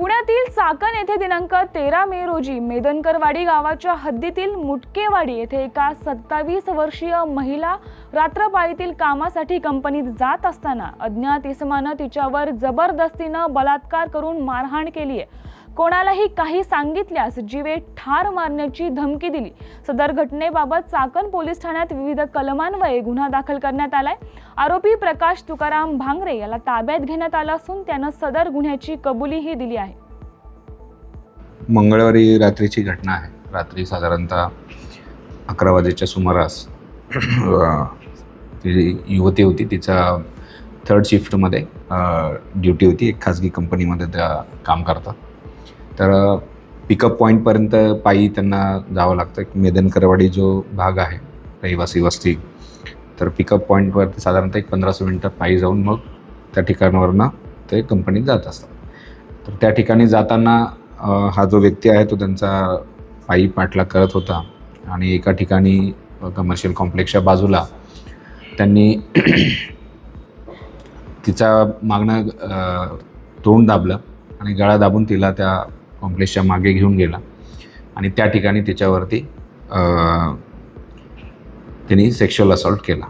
पुण्यातील चाकण येथे दिनांक तेरा मे रोजी मेदनकरवाडी गावाच्या हद्दीतील मुटकेवाडी येथे एका सत्तावीस वर्षीय महिला रात्रपाळीतील कामासाठी कंपनीत जात असताना अज्ञात इसमानं तिच्यावर जबरदस्तीनं बलात्कार करून मारहाण केली आहे. कोणालाही काही सांगितल्यास जीवे ठार मारण्याची धमकी दिली. सदर घटनेबाबत चाकण पोलीस ठाण्यात विविध कलमान्वये गुन्हा दाखल करण्यात आलाय. आरोपी प्रकाश तुकाराम भांगरे याला ताब्यात घेण्यात आलं असून त्यानं सदर गुन्ह्याची कबुलीही दिली आहे. मंगळवारी रात्रीची घटना आहे. रात्री साधारणतः अकरा वाजेच्या सुमारास ती युवती होती. तिचा थर्ड शिफ्टमध्ये ड्युटी होती. एक खाजगी कंपनीमध्ये त्या काम करतात. तर पिकअप पॉईंटपर्यंत पायी त्यांना जावं लागतं. एक मेदनकरवाडी जो भाग आहे रहिवासी वस्ती तर पिकअप पॉईंटवरती साधारणतः एक पंधराशे मिनटं पायी जाऊन मग त्या ठिकाणावरनं ते कंपनीत जात असतात. तर त्या ठिकाणी जाताना हा जो व्यक्ती आहे तो त्यांचा पायी पाठलाग करत होता आणि एका ठिकाणी कमर्शियल कॉम्प्लेक्सच्या बाजूला त्यांनी तिचा मागणं तोंड दाबलं आणि गळा दाबून तिला त्या कॉम्प्लेक्सच्या मागे घेऊन गेला. आणि त्या ठिकाणी त्याच्यावरती त्यांनी सेक्शुअल असॉल्ट केला.